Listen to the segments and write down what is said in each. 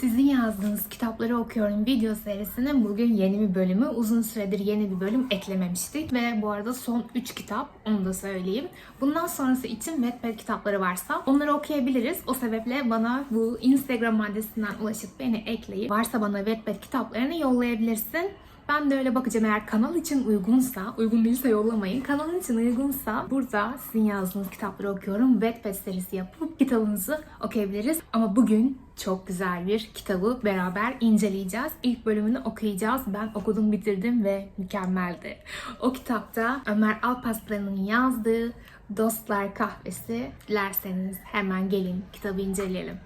Sizin yazdığınız kitapları okuyorum video serisinin bugün yeni bir bölümü. Uzun süredir yeni bir bölüm eklememiştik ve bu arada son 3 kitap onu da söyleyeyim. Bundan sonrası için Wattpad kitapları varsa onları okuyabiliriz. O sebeple bana bu Instagram adresinden ulaşıp beni ekleyip varsa bana Wattpad kitaplarını yollayabilirsin. Ben de öyle bakacağım eğer kanal için uygunsa, uygun değilse yollamayın. Kanal için uygunsa burada sizin yazdığınız kitapları okuyorum. Wattpad serisi yapıp kitabınızı okuyabiliriz. Ama bugün çok güzel bir kitabı beraber inceleyeceğiz. İlk bölümünü okuyacağız. Ben okudum bitirdim ve mükemmeldi. O kitapta Ömer Alpaslan'ın yazdığı Dostlar Kahvesi. Dilerseniz hemen gelin kitabı inceleyelim.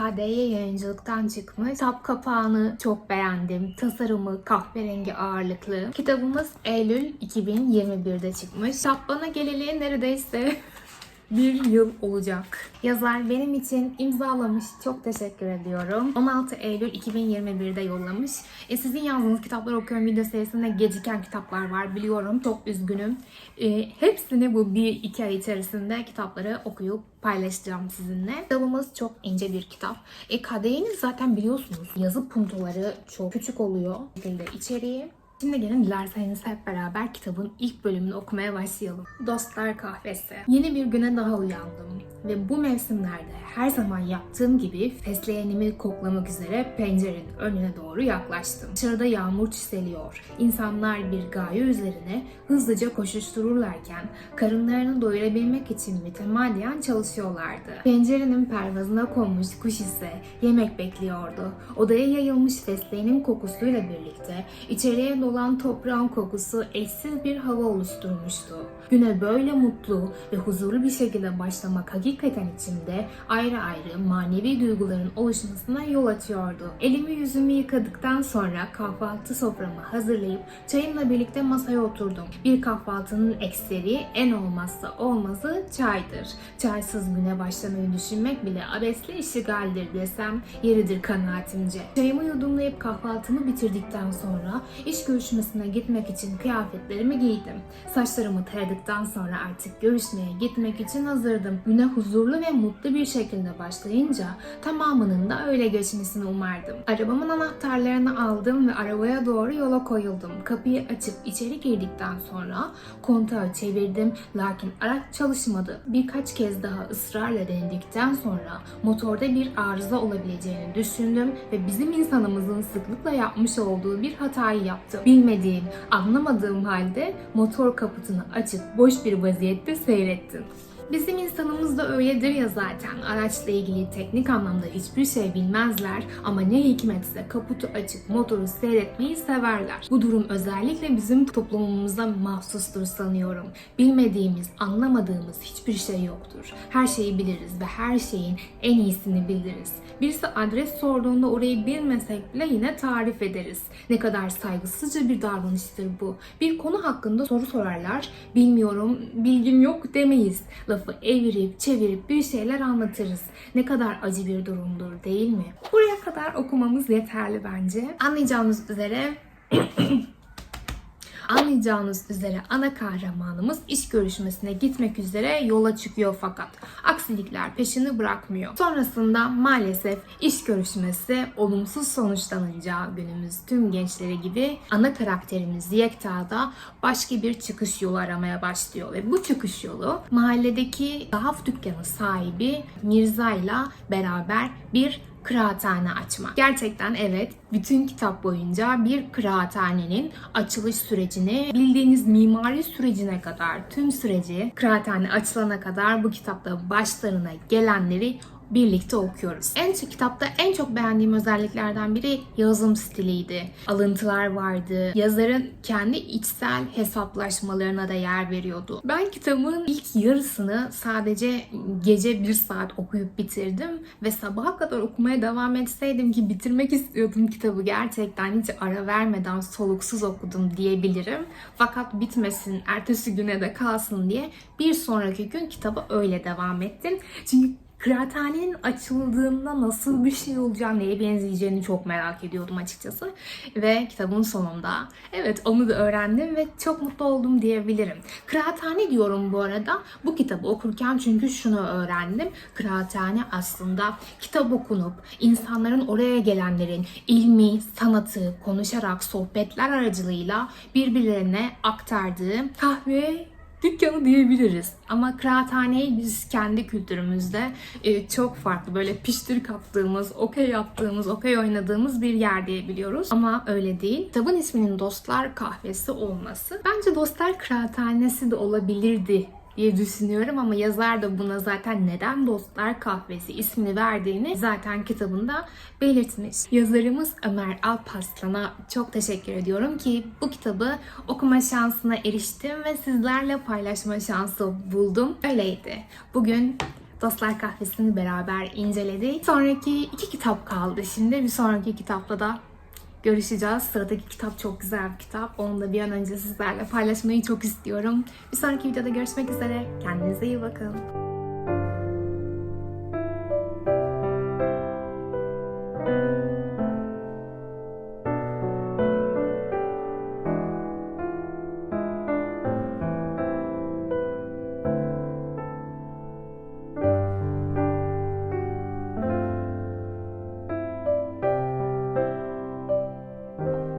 KDY yayıncılıktan çıkmış. Kitap kapağını çok beğendim. Tasarımı kahverengi ağırlıklı. Kitabımız Eylül 2021'de çıkmış. Kitap bana geleli neredeyse bir yıl olacak. Yazar benim için imzalamış. Çok teşekkür ediyorum. 16 Eylül 2021'de yollamış. E, sizin yazdığınız kitapları okuyorum video serisinde geciken kitaplar var biliyorum. Çok üzgünüm. E, hepsini bu 1-2 ay içerisinde kitapları okuyup paylaşacağım sizinle. Kitabımız çok ince bir kitap. E, KDE'nin zaten biliyorsunuz yazı puntoları çok küçük oluyor. Şekilde içeriği. Şimdi gelin dilerseniz hep beraber kitabın ilk bölümünü okumaya başlayalım. Dostlar Kahvesi. Yeni bir güne daha uyandım ve bu mevsimlerde her zaman yaptığım gibi fesleğenimi koklamak üzere pencerenin önüne doğru yaklaştım. Dışarıda yağmur çiseliyor. İnsanlar bir gaye üzerine hızlıca koşuştururlarken karınlarını doyurabilmek için mütemadiyen çalışıyorlardı. Pencerenin pervazına konmuş kuş ise yemek bekliyordu. Odaya yayılmış fesleğenin kokusuyla birlikte içeriye dolan toprağın kokusu eşsiz bir hava oluşturmuştu. Güne böyle mutlu ve huzurlu bir şekilde başlamak hakikaten içimde ayrı ayrı manevi duyguların oluşmasına yol açıyordu. Elimi yüzümü yıkadıktan sonra kahvaltı soframı hazırlayıp çayımla birlikte masaya oturdum. Bir kahvaltının ekseri en olmazsa olmazı çaydır. Çaysız güne başlamayı düşünmek bile abesli iştigaldir desem yeridir kanaatimce. Çayımı yudumlayıp kahvaltımı bitirdikten sonra iş görüşmesine gitmek için kıyafetlerimi giydim. Saçlarımı taradıktan sonra artık görüşmeye gitmek için hazırdım. Güne huzurlu ve mutlu bir şekilde başlayınca tamamının da öyle geçmesini umardım. Arabamın anahtarlarını aldım ve arabaya doğru yola koyuldum. Kapıyı açıp içeri girdikten sonra kontağı çevirdim lakin araç çalışmadı. Birkaç kez daha ısrarla denedikten sonra motorda bir arıza olabileceğini düşündüm ve bizim insanımızın sıklıkla yapmış olduğu bir hatayı yaptım. Bilmediğim, anlamadığım halde motor kaputunu açıp boş bir vaziyette seyrettim. Bizim insanımız da öyledir ya zaten. Araçla ilgili teknik anlamda hiçbir şey bilmezler ama ne hikmetse kaputu açıp motoru seyretmeyi severler. Bu durum özellikle bizim toplumumuza mahsustur sanıyorum. Bilmediğimiz, anlamadığımız hiçbir şey yoktur. Her şeyi biliriz ve her şeyin en iyisini biliriz. Birisi adres sorduğunda orayı bilmesek bile yine tarif ederiz. Ne kadar saygısızca bir davranıştır bu. Bir konu hakkında soru sorarlar. Bilmiyorum, bilgim yok demeyiz. Lafı evirip çevirip bir şeyler anlatırız. Ne kadar acı bir durumdur değil mi? Buraya kadar okumamız yeterli bence. Anlayacağınız üzere Anlayacağınız üzere ana kahramanımız iş görüşmesine gitmek üzere yola çıkıyor fakat aksilikler peşini bırakmıyor. Sonrasında maalesef iş görüşmesi olumsuz sonuçlanınca günümüz tüm gençleri gibi ana karakterimiz Yekta da başka bir çıkış yolu aramaya başlıyor ve bu çıkış yolu mahalledeki sahaf dükkanı sahibi Mirza ile beraber bir kıraathane açmak. Gerçekten evet bütün kitap boyunca bir kıraathanenin açılış sürecini bildiğiniz mimari sürecine kadar tüm süreci kıraathane açılana kadar bu kitapta başlarına gelenleri birlikte okuyoruz. En çok kitapta en çok beğendiğim özelliklerden biri yazım stiliydi. Alıntılar vardı. Yazarın kendi içsel hesaplaşmalarına da yer veriyordu. Ben kitabın ilk yarısını sadece gece bir saat okuyup bitirdim ve sabaha kadar okumaya devam etseydim ki bitirmek istiyordum kitabı gerçekten hiç ara vermeden soluksuz okudum diyebilirim. Fakat bitmesin, ertesi güne de kalsın diye bir sonraki gün kitaba öyle devam ettim. Çünkü kıraathanenin açıldığında nasıl bir şey olacağını, neye benzeyeceğini çok merak ediyordum açıkçası. Ve kitabın sonunda evet onu da öğrendim ve çok mutlu oldum diyebilirim. Kıraathane diyorum bu arada. Bu kitabı okurken çünkü şunu öğrendim. Kıraathane aslında kitap okunup insanların oraya gelenlerin ilmi, sanatı konuşarak sohbetler aracılığıyla birbirlerine aktardığı kahve dükkanı diyebiliriz. Ama kıraathaneyi biz kendi kültürümüzde e, çok farklı böyle piştir kaptığımız, okey yaptığımız, okey oynadığımız bir yer diyebiliyoruz. Ama öyle değil. Kitabın isminin Dostlar Kahvesi olması. Bence Dostlar Kıraathanesi de olabilirdi diye düşünüyorum ama yazar da buna zaten neden Dostlar Kahvesi ismini verdiğini zaten kitabında belirtmiş. Yazarımız Ömer Alpaslan'a çok teşekkür ediyorum ki bu kitabı okuma şansına eriştim ve sizlerle paylaşma şansı buldum. Öyleydi. Bugün Dostlar Kahvesi'ni beraber inceledik. Sonraki iki kitap kaldı şimdi. Bir sonraki kitapta da görüşeceğiz. Sıradaki kitap çok güzel bir kitap. Onu da bir an önce sizlerle paylaşmayı çok istiyorum. Bir sonraki videoda görüşmek üzere. Kendinize iyi bakın.